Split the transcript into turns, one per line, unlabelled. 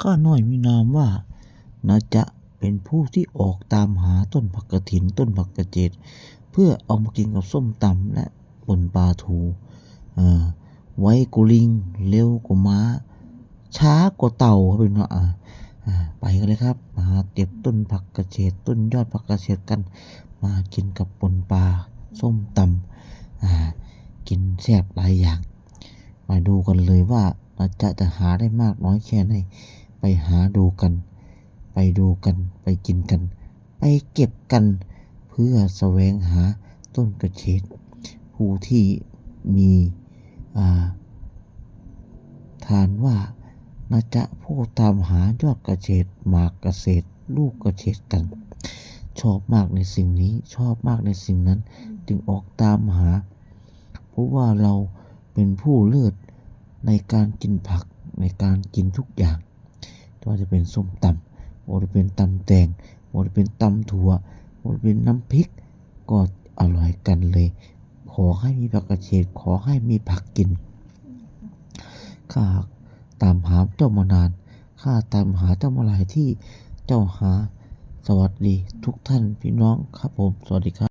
ข้าน้อยมีนามว่านาจะเป็นผู้ที่ออกตามหาต้นผักกระถินต้นผักกระเจดเพื่อเอามากินกับส้มตำและปนปลาทูอไว้กุลิง เร็วกว่าม้า ช้ากว่าเต่าครับเป็นว่าอ่าอ่าไปกันเลยครับมาเก็บต้นผักกระเฉดต้นยอดผักกระเฉดกัน มากินกับปนปลาส้มตำกินแซ่บหลายอย่าง มาดูกันเลยว่าเราจะจะหาได้มากน้อยแค่ไหน ไปหาดูกัน ไปดูกัน ไปกินกัน ไปเก็บกัน เพื่อแสวงหาต้นกระเฉดผู้ที่มีาฐานว่านาจะผู้ตามหายอดกระเฉดหมากกระเฉดลูกกระเฉดกัน ชอบมากในสิ่งนี้ชอบมากในสิ่งนั้น จึงออกตามหา เพราะว่าเราเป็นผู้เลิศในการกินผักในการกินทุกอย่าง ว่าจะเป็นส้มตำว่าจะเป็นตำแตงว่าจะเป็นตำถั่วว่าจะเป็นน้ำพริก ก็อร่อยกันเลย ขอให้มีผักกระเฉดขอให้มีผักกินข้าตามหาเจ้ามานานข้าตามหาเจ้ามาหลายที่เจ้าหาสวัสดีทุกท่านพี่น้องครับผม สวัสดีครับ